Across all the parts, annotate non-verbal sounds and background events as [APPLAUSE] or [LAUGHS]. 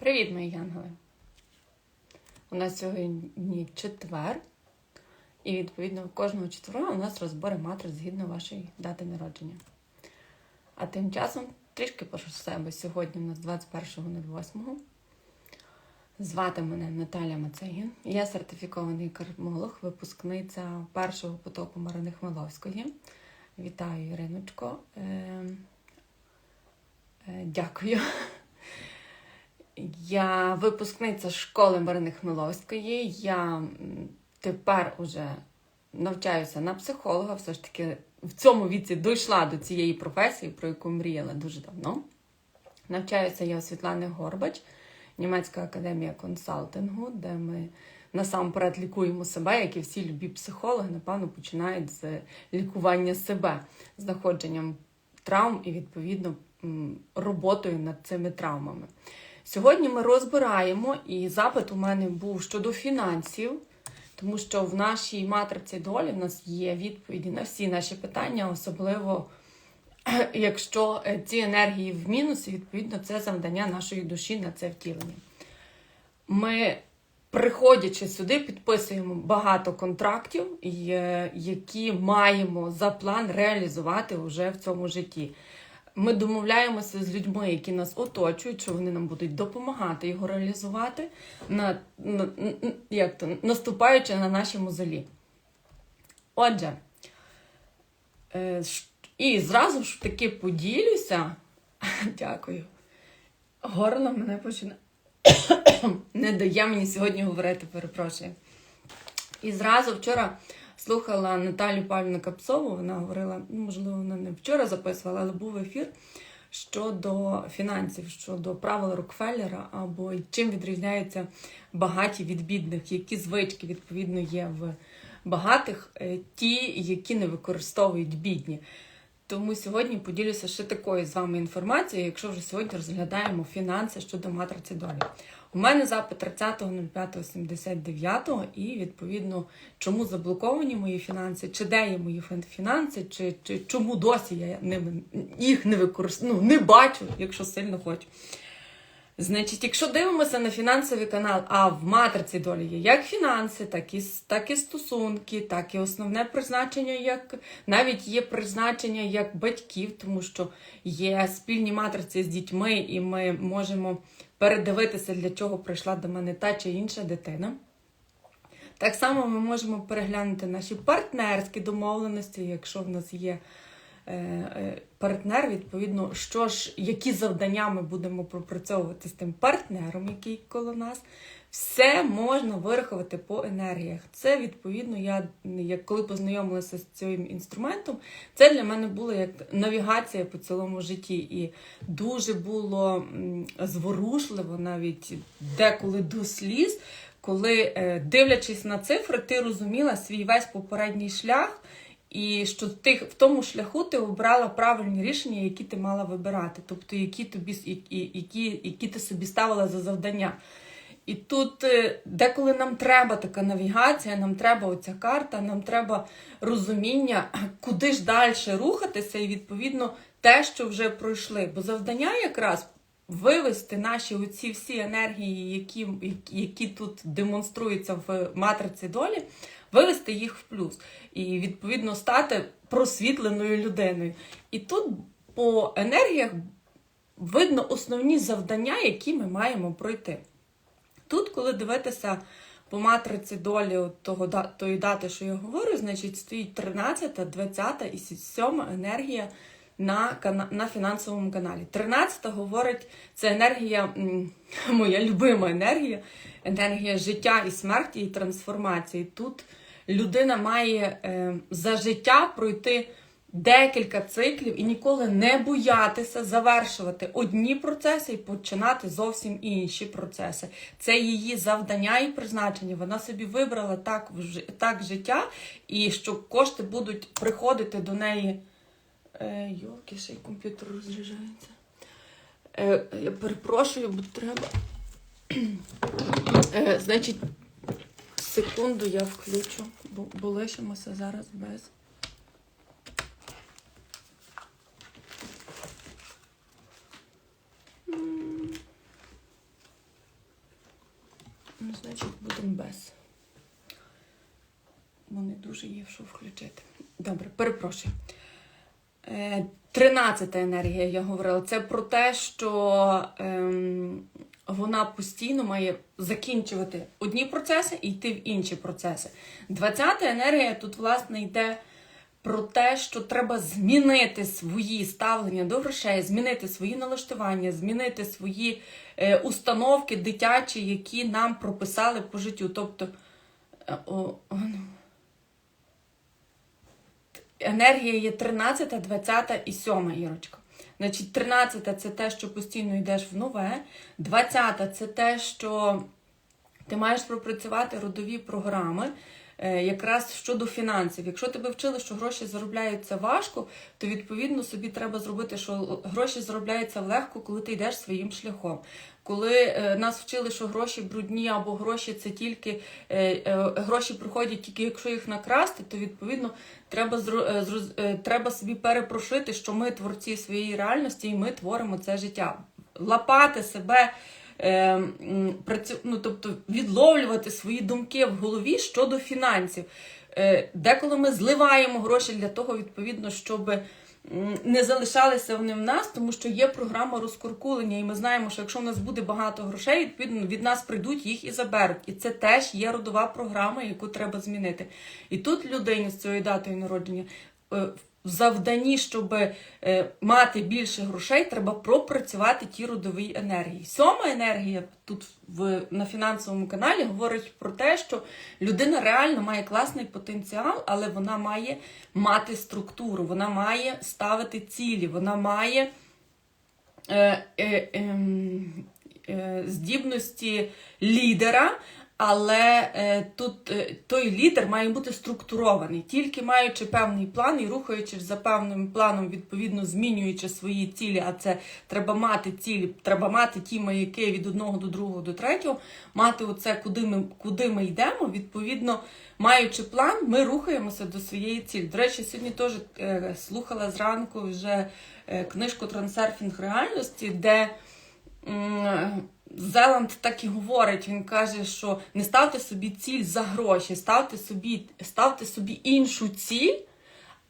Привіт, мої янголи! У нас сьогодні четвер, і відповідно кожного четверга у нас розбори матриць згідно вашої дати народження. А тим часом трішки про себе. Сьогодні у нас 21.08. Звати мене Наталя Мацегін. Я сертифікований кармолог, випускниця першого потоку Марини Хмеловської. Вітаю, Іриночко. Е, е, Дякую. Я випускниця школи Марини Хмеловської. Я тепер уже навчаюся на психолога. Все ж таки в цьому віці дійшла до цієї професії, про яку мріяла дуже давно. Навчаюся я у Світлани Горбач, Німецька академія консалтингу, де ми насамперед лікуємо себе, як і всі любі психологи, напевно, починають з лікування себе, знаходженням травм і, відповідно, роботою над цими травмами. Сьогодні ми розбираємо, і запит у мене був щодо фінансів, тому що в нашій матриці долі в нас є відповіді на всі наші питання, особливо [CLEARS THROAT] якщо е, ці енергії в мінусі, відповідно, це завдання нашої душі на це втілення. Ми, приходячи сюди, підписуємо багато контрактів, які маємо за план реалізувати вже в цьому житті. Ми домовляємося з людьми, які нас оточують, що вони нам будуть допомагати його реалізувати, на, на, як то, наступаючи на наші мозолі. Отже, е, і зразу ж таки поділюся. [LAUGHS] Дякую. Горло мене починає. [COUGHS] Не дає мені сьогодні говорити, перепрошую. І зразу вчора слухала Наталю Павлівну Капсову, вона говорила, ну, можливо, вона не вчора записувала, але був ефір щодо фінансів, щодо правил Рокфеллера, або чим відрізняються багаті від бідних, які звички, відповідно, є в багатих, е, ті, які не використовують бідні. Тому сьогодні поділюся ще такою з вами інформацією, якщо вже сьогодні розглядаємо фінанси щодо матриці долі. У мене запит 30.05.79 і відповідно, чому заблоковані мої фінанси, чи де є мої фін- фінанси, чи, чи чому досі я ними їх не використовую, ну, не бачу, якщо сильно хочу. Значить, якщо дивимося на фінансовий канал, а в матриці долі є як фінанси, так і, так і стосунки, так і основне призначення, як навіть є призначення як батьків, тому що є спільні матриці з дітьми, і ми можемо передивитися, для чого прийшла до мене та чи інша дитина. Так само ми можемо переглянути наші партнерські домовленості, якщо в нас є партнер, відповідно, що ж, які завдання ми будемо пропрацьовувати з тим партнером, який коло нас. Все можна вирахувати по енергіях. Це відповідно, я як коли познайомилася з цим інструментом, це для мене було як навігація по цілому житті. І дуже було зворушливо, навіть деколи до сліз, коли, е, дивлячись на цифри, ти розуміла свій весь попередній шлях. І що ти в тому шляху ти обрала правильні рішення, які ти мала вибирати, тобто які тобі які, які, ти собі ставила за завдання. І тут е, деколи нам треба така навігація, нам треба оця карта, нам треба розуміння, [CLEARS THROAT] куди ж далі рухатися, і відповідно те, що вже пройшли. Бо завдання якраз вивести наші оці всі енергії, які, які тут демонструються в матриці долі, вивести їх в плюс і відповідно стати просвітленою людиною. І тут по енергіях видно основні завдання, які ми маємо пройти. Тут, коли дивитися по матриці долі того, тої дати, що я говорю, значить стоїть 13, 20 і 7 енергія на, на фінансовому каналі. 13 говорить, це енергія, моя любима енергія, енергія життя і смерті і трансформації. Тут людина має е, за життя пройти декілька циклів і ніколи не боятися завершувати одні процеси і починати зовсім інші процеси. Це її завдання і призначення. Вона собі вибрала так, так життя, і що кошти будуть приходити до неї. Е, Йолки, ще й комп'ютер розряджається. Е, я перепрошую, бо треба. [CLEARS THROAT] Е, значить, секунду я включу, бо, бо лишимося зараз без. Ну, значить, будемо без. Бо не дуже є що включити. Добре, перепрошую. Е, Тринадцята енергія, я говорила, це про те, що ем, вона постійно має закінчувати одні процеси і йти в інші процеси. Двадцята енергія тут, власне, йде про те, що треба змінити свої ставлення до грошей, змінити свої налаштування, змінити свої е, установки дитячі, які нам прописали по життю. Тобто, е, о, о, ну. енергія є 13, 20 і 7, Ірочка. Значить, 13 це те, що постійно йдеш в нове, 20 це те, що ти маєш пропрацювати родові програми. е, Якраз щодо фінансів, якщо тебе вчили, що гроші заробляються важко, то відповідно собі треба зробити, що гроші заробляються легко, коли ти йдеш своїм шляхом. Коли е, нас вчили, що гроші брудні або гроші це тільки е, е, гроші приходять тільки якщо їх накрасти, то відповідно треба треба собі перепрошити, що ми творці своєї реальності і ми творимо це життя. Лапати себе ну, тобто відловлювати свої думки в голові щодо фінансів. Деколи ми зливаємо гроші для того, відповідно, щоб не залишалися вони в нас, тому що є програма розкуркулення, і ми знаємо, що якщо в нас буде багато грошей, відповідно від нас прийдуть їх і заберуть. І це теж є родова програма, яку треба змінити. І тут людині з цією датою народження. В завданні, щоб е, мати більше грошей, треба пропрацювати ті родові енергії. Сьома енергія тут в, на фінансовому каналі говорить про те, що людина реально має класний потенціал, але вона має мати структуру, вона має ставити цілі, вона має е, е, ем, е, здібності лідера. Але е, тут е, той лідер має бути структурований, тільки маючи певний план і рухаючись за певним планом, відповідно змінюючи свої цілі. А це треба мати цілі, треба мати ті маяки від одного до другого до третього, мати оце, куди ми, куди ми йдемо. Відповідно, маючи план, ми рухаємося до своєї цілі. До речі, сьогодні теж е, слухала зранку вже книжку Трансерфінг реальності, де. Зеланд так і говорить, він каже, що не ставте собі ціль за гроші, ставте собі, ставте собі іншу ціль,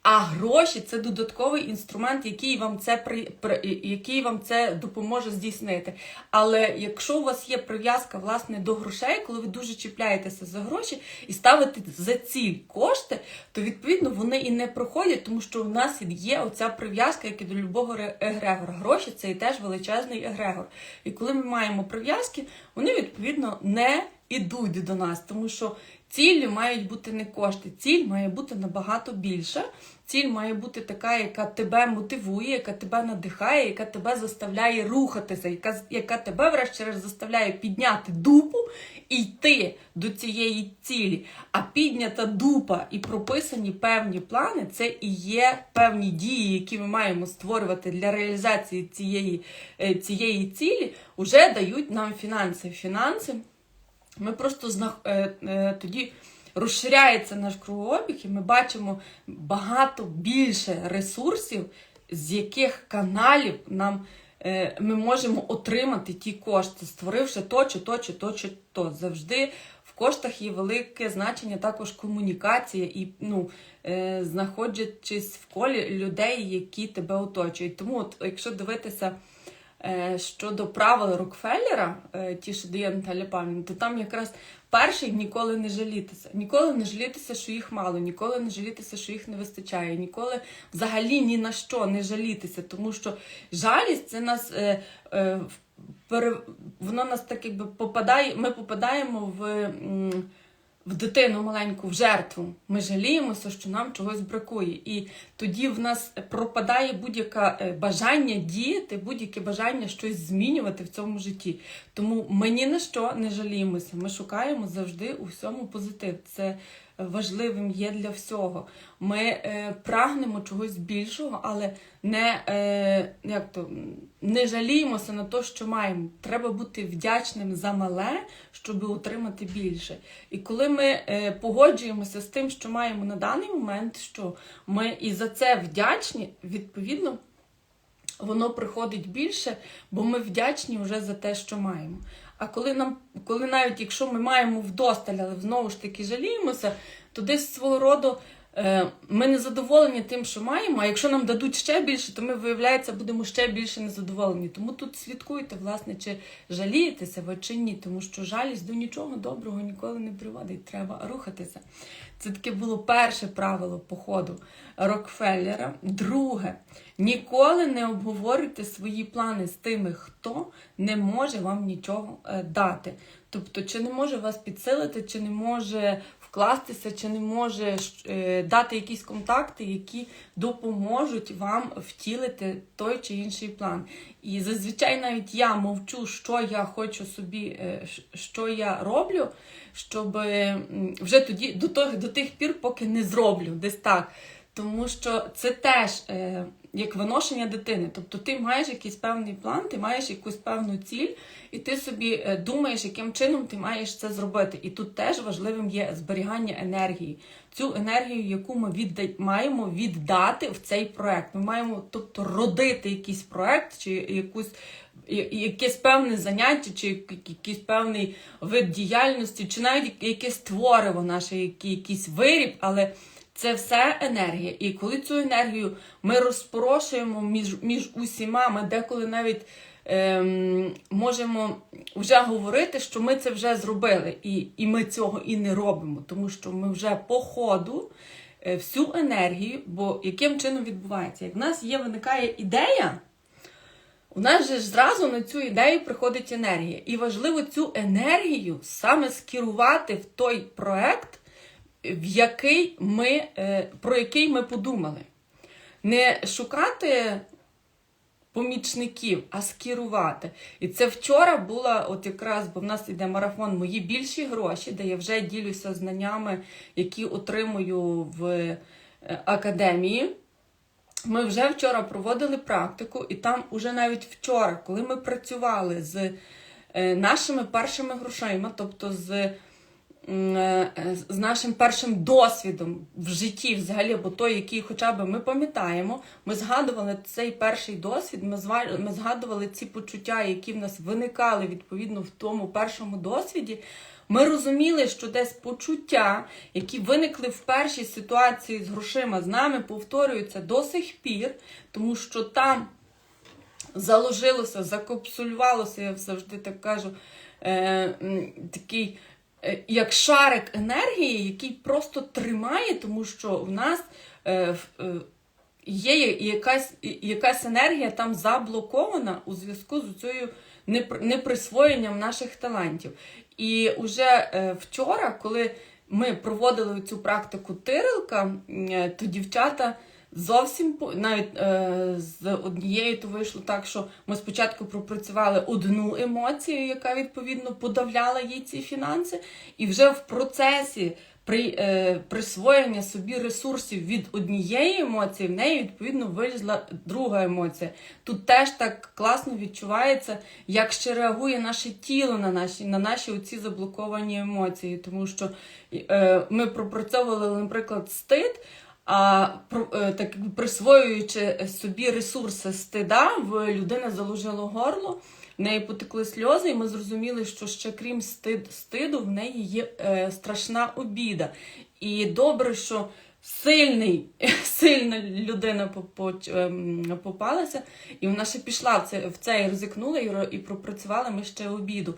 а гроші це додатковий інструмент, який вам це при, при який вам це допоможе здійснити. Але якщо у вас є прив'язка власне до грошей, коли ви дуже чіпляєтеся за гроші і ставите за ціль кошти, то відповідно вони і не проходять, тому що у нас є оця прив'язка, як і до любого егрегора. Гроші це і теж величезний егрегор. І коли ми маємо прив'язки, вони відповідно не ідуть до нас, тому що ціллю мають бути не кошти, ціль має бути набагато більша. Ціль має бути така, яка тебе мотивує, яка тебе надихає, яка тебе заставляє рухатися, яка, яка тебе, врешті-решт, заставляє підняти дупу і йти до цієї цілі. А піднята дупа і прописані певні плани це і є певні дії, які ми маємо створювати для реалізації цієї, е, цієї цілі, вже дають нам фінанси. Фінанси ми просто зна... е, е, тоді розширяється наш кругообіг, і ми бачимо багато більше ресурсів, з яких каналів нам е, ми можемо отримати ті кошти, створивши то чи то, чи то, чи то. Завжди в коштах є велике значення також комунікація і ну, знаходячись в колі людей, які тебе оточують. Тому, от, якщо дивитися. Е, Щодо правил Рокфеллера, е, ті, що дає Наталя Павлівна, то там якраз перший ніколи не жалітися. Ніколи не жалітися, що їх мало, ніколи не жалітися, що їх не вистачає, ніколи взагалі ні на що не жалітися, тому що жалість це нас е, воно нас так якби попадає, ми попадаємо в. В дитину маленьку, в жертву. Ми жаліємося, що нам чогось бракує. І тоді в нас пропадає будь-яке бажання діяти, будь-яке бажання щось змінювати в цьому житті. Тому ми ні на що не жаліємося. Ми шукаємо завжди у всьому позитив. Це важливим є для всього. Ми е, прагнемо чогось більшого, але не, е, як то, не жаліємося на те, що маємо. Треба бути вдячним за мале, щоб отримати більше. І коли ми е, погоджуємося з тим, що маємо на даний момент, що ми і за це вдячні, відповідно. воно приходить більше, бо ми вдячні вже за те, що маємо. А коли нам, коли навіть якщо ми маємо вдосталь, але знову ж таки жаліємося, то десь свого роду ми не задоволені тим, що маємо. А якщо нам дадуть ще більше, то ми, виявляється, будемо ще більше незадоволені. Тому тут слідкуйте, власне, чи жалієтеся ви чи ні, тому що жалість до нічого доброго ніколи не приводить. Треба рухатися. Це таке було перше правило походу Рокфеллера. Друге, ніколи не обговорюйте свої плани з тими, хто не може вам нічого е, дати. Тобто, чи не може вас підсилити, чи не може вкластися, чи не може е, дати якісь контакти, які допоможуть вам втілити той чи інший план. І зазвичай навіть я мовчу, що я хочу собі, е, що я роблю, щоб вже тоді до тих, до тих пір, поки не зроблю десь так. Тому що це теж е, як виношення дитини. Тобто ти маєш якийсь певний план, ти маєш якусь певну ціль, і ти собі е, думаєш, яким чином ти маєш це зробити. І тут теж важливим є зберігання енергії. Цю енергію, яку ми відда... маємо віддати в цей проект. Ми маємо, тобто, родити якийсь проект чи якусь. Якесь певне заняття, чи якийсь певний вид діяльності, чи навіть якесь твориво наше, якийсь виріб, але це все енергія. І коли цю енергію ми розпорошуємо між, між усіма, ми деколи навіть ем, можемо вже говорити, що ми це вже зробили, і, і ми цього і не робимо, тому що ми вже по ходу е, всю енергію, бо яким чином відбувається? Як в нас є, виникає ідея. У нас же ж зразу на цю ідею приходить енергія. І важливо цю енергію саме скерувати в той проект, в який ми, е, про який ми подумали. Не шукати помічників, а скерувати. І це вчора була, от якраз, бо в нас йде марафон Мої більші гроші, де я вже ділюся знаннями, які отримую в е, академії. Ми вже вчора проводили практику, і там уже навіть вчора, коли ми працювали з е, нашими першими грошима, тобто з, з нашим першим досвідом в житті, взагалі, бо той, який хоча б ми пам'ятаємо, ми згадували цей перший досвід, ми, згадували ці почуття, які в нас виникали відповідно в тому першому досвіді. Ми розуміли, що десь почуття, які виникли в першій ситуації з грошима, з нами повторюються до сих пір, тому що там заложилося, закапсулювалося, я завжди так кажу, е, такий е, як шарик енергії, який просто тримає, тому що в нас е, е, є якась, якась енергія там заблокована у зв'язку з цією непр- неприсвоєнням наших талантів. І уже е, вчора, коли ми проводили цю практику тирилка, е, то дівчата зовсім навіть е, з однією то вийшло так, що ми спочатку пропрацювали одну емоцію, яка відповідно подавляла їй ці фінанси, і вже в процесі. При е, присвоєння собі ресурсів від однієї емоції, в неї відповідно вилізла друга емоція. Тут теж так класно відчувається, як ще реагує наше тіло на наші на наші оці заблоковані емоції. Тому що е, ми пропрацьовували, наприклад, стид. А е, так присвоюючи собі ресурси стида, в людини заложило горло, в неї потекли сльози, і ми зрозуміли, що ще крім стид, стиду, в неї є е, страшна обіда. І добре, що сильний, [LAUGHS] сильна людина ем, попалася, і вона ще пішла в це, в це і ризикнула, і, і пропрацювала ми ще обіду.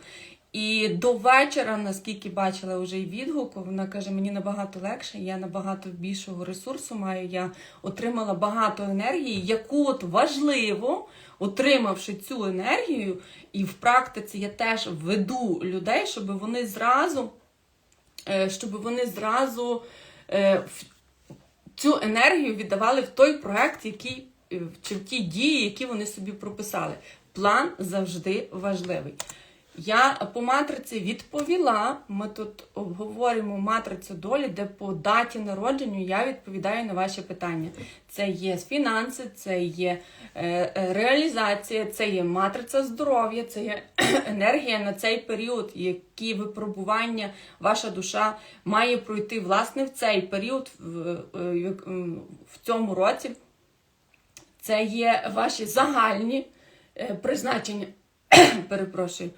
І до вечора, наскільки бачила вже й відгуку, вона каже, мені набагато легше, я набагато більшого ресурсу маю. Я отримала багато енергії, яку от важливо, отримавши цю енергію, і в практиці я теж веду людей, щоб вони зразу, е, щоб вони зразу е, цю енергію віддавали в той проект, який е, чи в ті дії, які вони собі прописали. План завжди важливий. Я по матриці відповіла. Ми тут обговорюємо матрицю долі, де по даті народження я відповідаю на ваші питання. Це є фінанси, це є е, е, реалізація, це є матриця здоров'я, це є [CLEARS THROAT] енергія на цей період, які випробування ваша душа має пройти власне в цей період в, цьому році. це є ваші загальні е, призначення. [COUGHS] Перепрошую,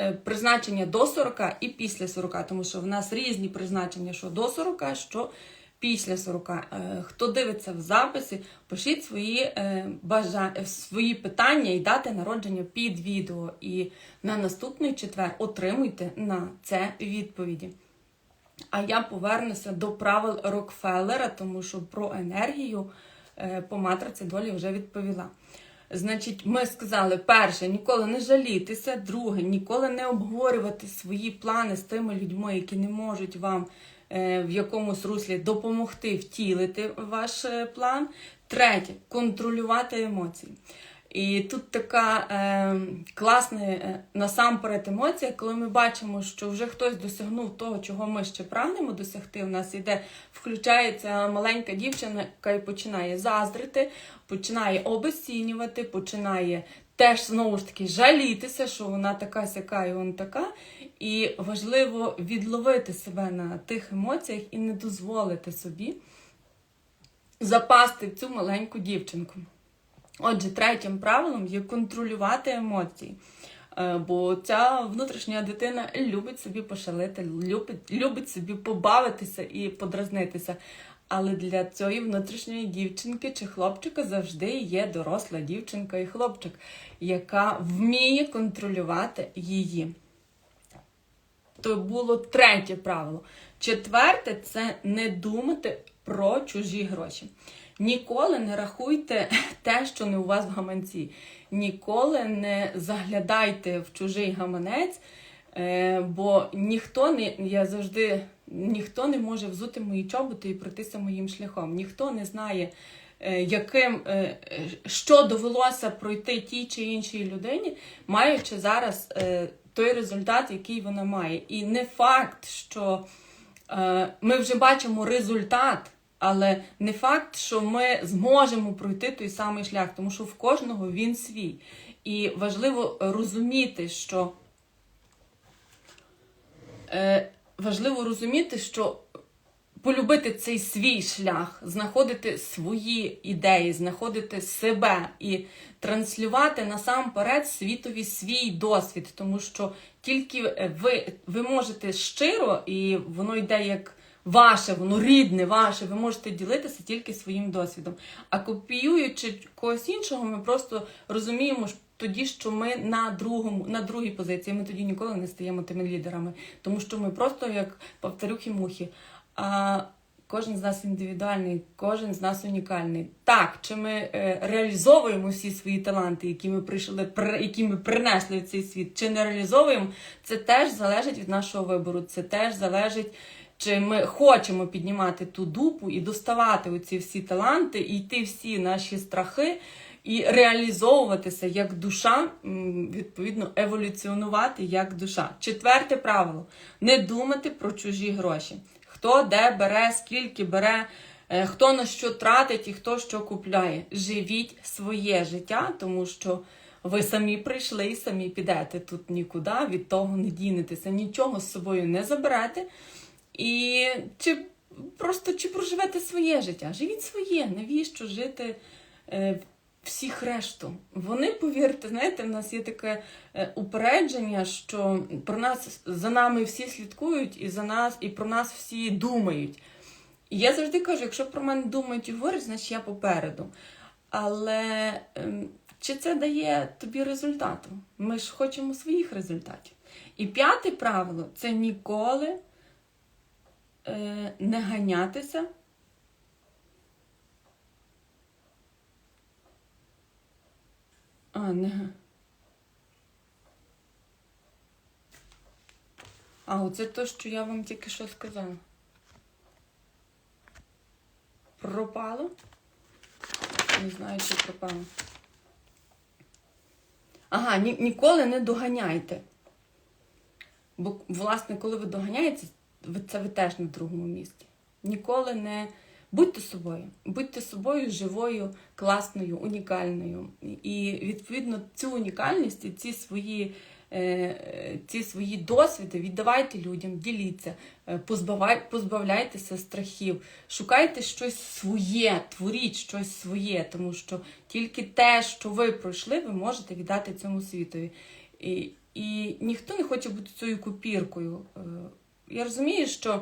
е, призначення до 40 і після 40, тому що в нас різні призначення, що до 40, що після 40. Е, Хто дивиться в записі, пишіть свої, е, бажа... свої питання і дати народження під відео. І на наступний четвер отримуйте на це відповіді. А я повернуся до правил Рокфеллера, тому що про енергію по матриці долі вже відповіла. Значить, ми сказали, перше, ніколи не жалітися, друге, ніколи не обговорювати свої плани з тими людьми, які не можуть вам е, в якомусь руслі допомогти втілити ваш е, план. Третє контролювати емоції. І тут така е, класна е, насамперед емоція, коли ми бачимо, що вже хтось досягнув того, чого ми ще прагнемо досягти. У нас іде, включається маленька дівчина, яка і починає заздрити, починає обесцінювати, починає теж знову ж таки жалітися, що вона така сяка і вона така. І важливо відловити себе на тих емоціях і не дозволити собі запасти в цю маленьку дівчинку. Отже, третім правилом є контролювати емоції. Е, Бо ця внутрішня дитина любить собі пошалити, любить, любить собі побавитися і подразнитися. Але для цієї внутрішньої дівчинки чи хлопчика завжди є доросла дівчинка і хлопчик, яка вміє контролювати її. То було третє правило. Четверте це не думати про чужі гроші. Ніколи не рахуйте [LAUGHS] те, що не у вас в гаманці. Ніколи не заглядайте в чужий гаманець, е, бо ніхто не я завжди ніхто не може взути мої чоботи і пройтися моїм шляхом. Ніхто не знає, е, яким е, що довелося пройти тій чи іншій людині, маючи зараз той результат, який вона має. І не факт, що ми вже бачимо результат. Але не факт, що ми зможемо пройти той самий шлях, тому що в кожного він свій. І важливо розуміти, що е, важливо розуміти, що полюбити цей свій шлях, знаходити свої ідеї, знаходити себе і транслювати насамперед світові свій досвід, тому що тільки ви, ви можете щиро, і воно йде як ваше, воно рідне, ваше, ви можете ділитися тільки своїм досвідом. А копіюючи когось іншого, ми просто розуміємо тоді, що ми на другому, на другій позиції. Ми тоді ніколи не стаємо тими лідерами, тому що ми просто як повторюхи-мухи. А кожен з нас індивідуальний, кожен з нас унікальний. Так, чи ми е, реалізовуємо всі свої таланти, які ми прийшли, при, які ми принесли в цей світ, чи не реалізовуємо, це теж залежить від нашого вибору. Це теж залежить. Чи ми хочемо піднімати ту дупу і доставати оці всі таланти, і йти всі наші страхи, і реалізовуватися як душа, відповідно, еволюціонувати як душа. Четверте правило: не думати про чужі гроші. Хто де бере, скільки бере, е, хто на що тратить і хто що купляє. Живіть своє життя, тому що ви самі прийшли і самі підете. Тут нікуди від того не дінетеся, нічого з собою не заберете. І чи просто чи проживете своє життя? Живіть своє, навіщо жити е, всіх решту? Вони, повірте, знаєте, в нас є таке е, упередження, що про нас за нами всі слідкують, і за нас, і про нас всі думають. І я завжди кажу, якщо про мене думають і говорять, значить я попереду. Але ем, чи це дає тобі результату? Ми ж хочемо своїх результатів. І п'яте правило це ніколи е, не ганятися. А, не. А, оце то, що я вам тільки що сказала. Пропало? Не знаю, чи пропало. Ага, ні, ніколи не доганяйте. Бо, власне, коли ви доганяєте, це ви теж на другому місці. Ніколи не будьте собою, будьте собою живою, класною, унікальною. І відповідно цю унікальність і ці свої е, е, ці свої досвіди віддавайте людям, діліться, е, позбавляйтеся страхів, шукайте щось своє, творіть щось своє, тому що тільки те, що ви пройшли, ви можете віддати цьому світові. І, і ніхто не хоче бути цією копіркою. Я розумію, що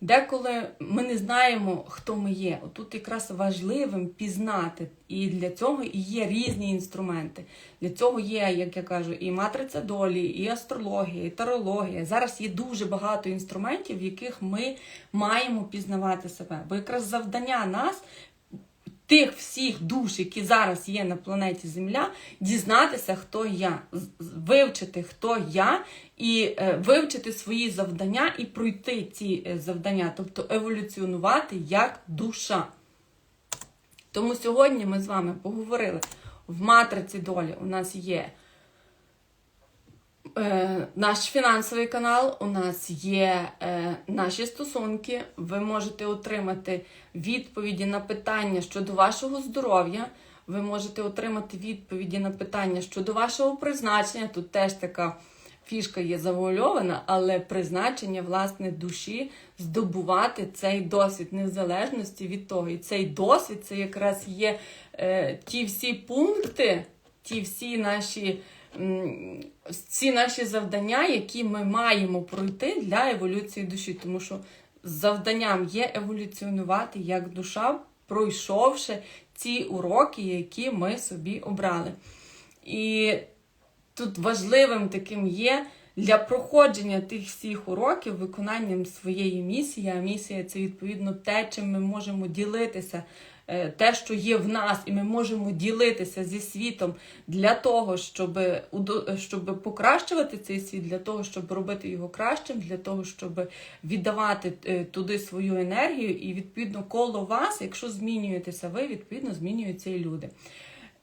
деколи ми не знаємо, хто ми є. Тут якраз важливим пізнати. І для цього і є різні інструменти. Для цього є, як я кажу, і матриця долі, і астрологія, і тарологія. Зараз є дуже багато інструментів, в яких ми маємо пізнавати себе. Бо якраз завдання нас тих всіх душ, які зараз є на планеті Земля, дізнатися, хто я, вивчити, хто я, і е, вивчити свої завдання і пройти ці е, завдання, тобто еволюціонувати як душа. Тому сьогодні ми з вами поговорили в матриці долі. У нас є е, наш фінансовий канал, у нас є е, наші стосунки. Ви можете отримати відповіді на питання щодо вашого здоров'я. Ви можете отримати відповіді на питання щодо вашого призначення. Тут теж така фішка є завуальована, але призначення власне душі здобувати цей досвід незалежності від того. І цей досвід це якраз є е, ті всі пункти, ті всі наші. Ці наші завдання, які ми маємо пройти для еволюції душі, тому що завданням є еволюціонувати як душа, пройшовши ці уроки, які ми собі обрали. І тут важливим таким є для проходження тих всіх уроків виконанням своєї місії. А місія це відповідно те, чим ми можемо ділитися, те, що є в нас, і ми можемо ділитися зі світом для того, щоб, щоб покращувати цей світ, для того, щоб робити його кращим, для того, щоб віддавати е, туди свою енергію, і відповідно коло вас, якщо змінюєтеся ви, відповідно змінюються і люди.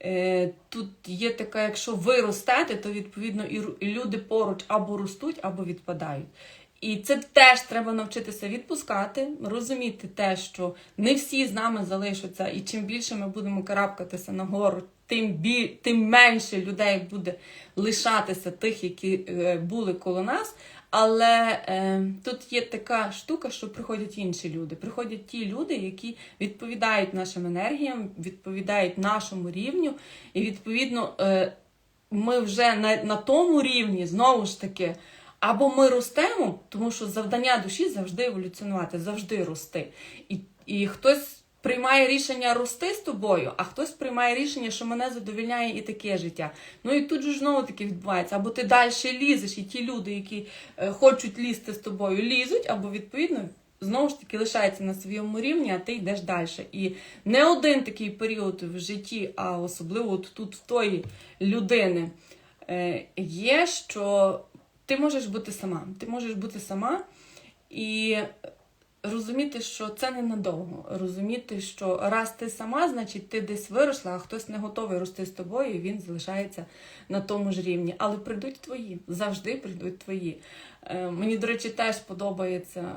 Е, Тут є така, якщо ви ростете, то відповідно і люди поруч або ростуть, або відпадають. І це теж треба навчитися відпускати, розуміти те, що не всі з нами залишаться, і чим більше ми будемо карабкатися нагору, тим бі, тим менше людей буде лишатися тих, які е, були коло нас. Але е, тут є така штука, що приходять інші люди. Приходять ті люди, які відповідають нашим енергіям, відповідають нашому рівню, і відповідно е, ми вже на, на тому рівні знову ж таки. Або ми ростемо, тому що завдання душі завжди еволюціонувати, завжди рости. І, і хтось приймає рішення рости з тобою, а хтось приймає рішення, що мене задовільняє і таке життя. Ну і тут же знову таки відбувається. Або ти далі лізеш, і ті люди, які е, хочуть лізти з тобою, лізуть, або відповідно. Знову ж таки лишається на своєму рівні, а ти йдеш далі. І не один такий період в житті, а особливо от тут в тої людини е, є, що ти можеш бути сама. Ти можеш бути сама і розуміти, що це ненадовго. Розуміти, що раз ти сама, значить ти десь виросла, а хтось не готовий рости з тобою, і він залишається на тому ж рівні. Але прийдуть твої, завжди прийдуть твої. Е, Мені, до речі, теж подобається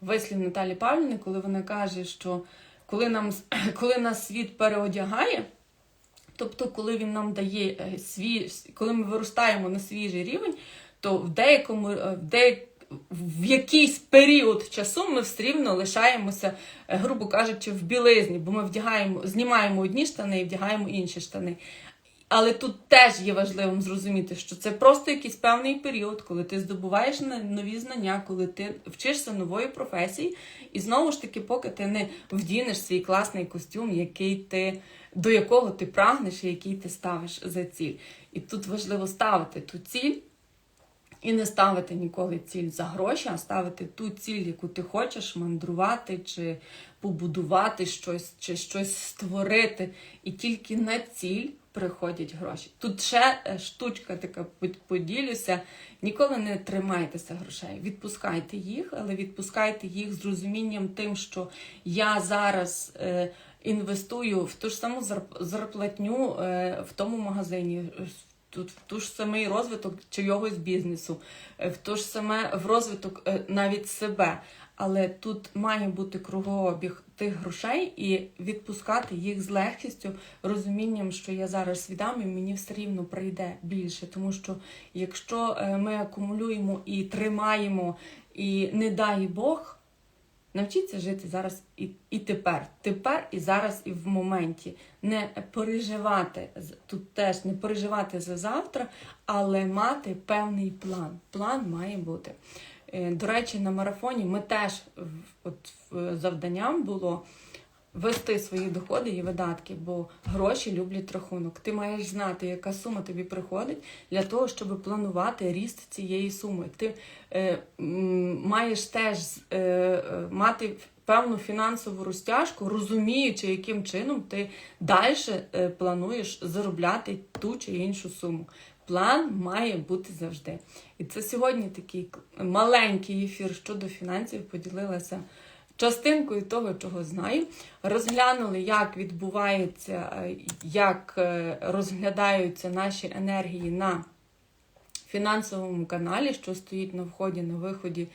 вислів Наталі Павлівни, коли вона каже, що коли, нам, [CLEARS THROAT] коли нас світ переодягає, Тобто, коли він нам дає е, свій, коли ми виростаємо на свіжий рівень, то в деякому е, в деяк, в якийсь період часу ми все рівно лишаємося, е, грубо кажучи, в білизні, бо ми вдягаємо, знімаємо одні штани і вдягаємо інші штани. Але тут теж є важливим зрозуміти, що це просто якийсь певний період, коли ти здобуваєш нові знання, коли ти вчишся нової професії, і знову ж таки, поки ти не вдінеш свій класний костюм, який ти, до якого ти прагнеш і який ти ставиш за ціль. І тут важливо ставити ту ціль. І не ставити ніколи ціль за гроші, а ставити ту ціль, яку ти хочеш мандрувати, чи побудувати щось, чи щось створити. І тільки на ціль приходять гроші. Тут ще е, штучка така под- поділюся. Ніколи не тримайтеся грошей. Відпускайте їх, але відпускайте їх з розумінням тим, що я зараз. Е, Інвестую в ту ж саму зарп- зарплатню е, в тому магазині, тут в ту ж самий розвиток чийогось бізнесу, е, в то ж саме в розвиток е, навіть себе. Але тут має бути кругообіг тих грошей і відпускати їх з легкістю, розумінням, що я зараз віддам і мені все рівно прийде більше. Тому що якщо е, ми акумулюємо і тримаємо, і не дай Бог, навчіться жити зараз і, і тепер. Тепер і зараз, і в моменті. Не переживати тут теж не переживати за завтра, але мати певний план. План має бути. Е, До речі, на марафоні ми теж от завданням було вести свої доходи і видатки, бо гроші люблять рахунок. Ти маєш знати, яка сума тобі приходить для того, щоб планувати ріст цієї суми. Ти е, маєш теж е, мати певну фінансову розтяжку, розуміючи, яким чином ти далі е, плануєш заробляти ту чи іншу суму. План має бути завжди. І це сьогодні такий маленький ефір щодо фінансів поділилася частинкою того, чого знаю. Розглянули, як відбувається, е, як е, розглядаються наші енергії на фінансовому каналі, що стоїть на вході, на виході,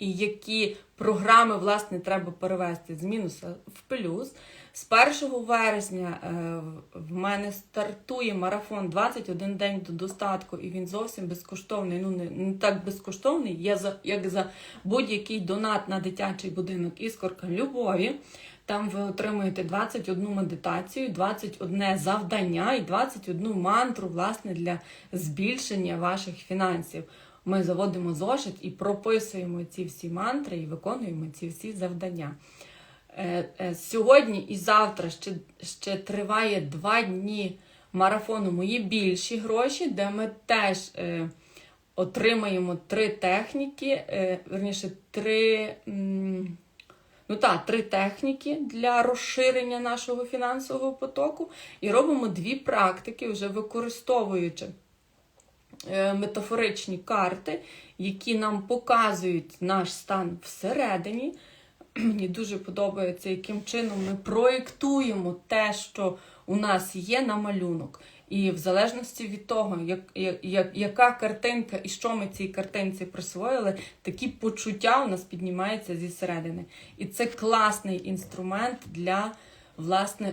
і які програми власне треба перевести з мінуса в плюс. З 1 вересня е, в мене стартує марафон 21 день до достатку, і він зовсім безкоштовний. Ну не, так безкоштовний, є за як за будь-який донат на дитячий будинок іскорка любові. Там ви отримуєте 21 медитацію, 21 завдання і 21 мантру власне для збільшення ваших фінансів. Ми заводимо зошит і прописуємо ці всі мантри і виконуємо ці всі завдання. Е, е, Сьогодні і завтра ще, ще триває два дні марафону Мої більші гроші, де ми теж е, отримаємо три техніки, е, верніше, три. Ну так, три техніки для розширення нашого фінансового потоку, і робимо дві практики, вже використовуючи метафоричні карти, які нам показують наш стан всередині. [CLEARS THROAT] Мені дуже подобається, яким чином ми проєктуємо те, що у нас є на малюнок. І в залежності від того, як, як, яка картинка і що ми цій картинці присвоїли, такі почуття у нас піднімаються зі середини. І це класний інструмент для власне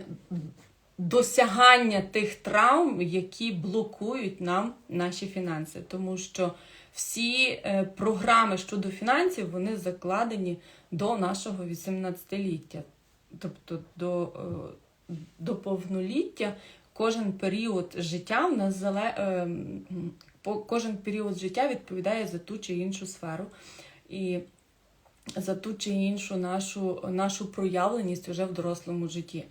досягання тих травм, які блокують нам наші фінанси. Тому що всі е, програми щодо фінансів вони закладені до нашого 18-ліття, тобто до, е, до повноліття. Кожен період життя в нас зале... е, кожен період життя відповідає за ту чи іншу сферу. І за ту чи іншу нашу, нашу проявленість вже в дорослому житті.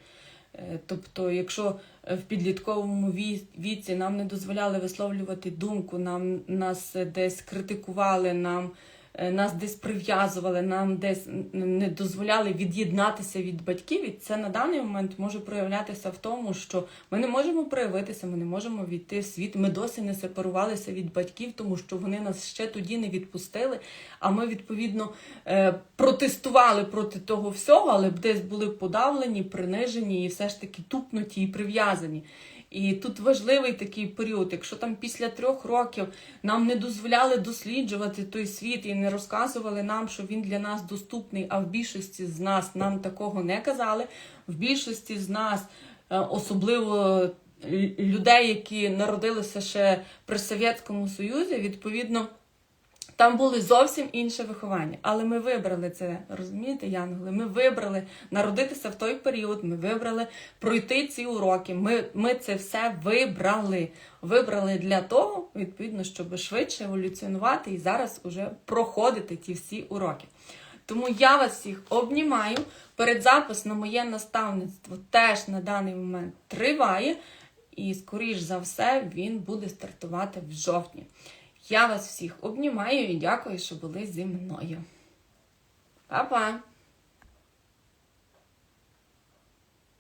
Е, Тобто, якщо е, в підлітковому віці нам не дозволяли висловлювати думку, нам нас десь критикували, нам нас десь прив'язували, нам десь не дозволяли від'єднатися від батьків, і це на даний момент може проявлятися в тому, що ми не можемо проявитися, ми не можемо війти в світ. Ми досі не сепарувалися від батьків, тому що вони нас ще тоді не відпустили. А ми відповідно е, протестували проти того всього, але десь були подавлені, принижені і все ж таки тупнуті і прив'язані. І тут важливий такий період, якщо там після трьох років нам не дозволяли досліджувати той світ і не розказували нам, що він для нас доступний, а в більшості з нас нам такого не казали. В більшості з нас, е, особливо людей, які народилися ще при Совєтському Союзі, відповідно. Там було зовсім інше виховання, але ми вибрали це, розумієте, Янголи? Ми вибрали народитися в той період, ми вибрали пройти ці уроки. Ми, ми це все вибрали. Вибрали для того, відповідно, щоб швидше еволюціонувати і зараз уже проходити ті всі уроки. Тому я вас всіх обнімаю. Передзапис на моє наставництво теж на даний момент триває, і, скоріш за все, він буде стартувати в жовтні. Я вас всіх обнімаю і дякую, що були зі мною. Па-па!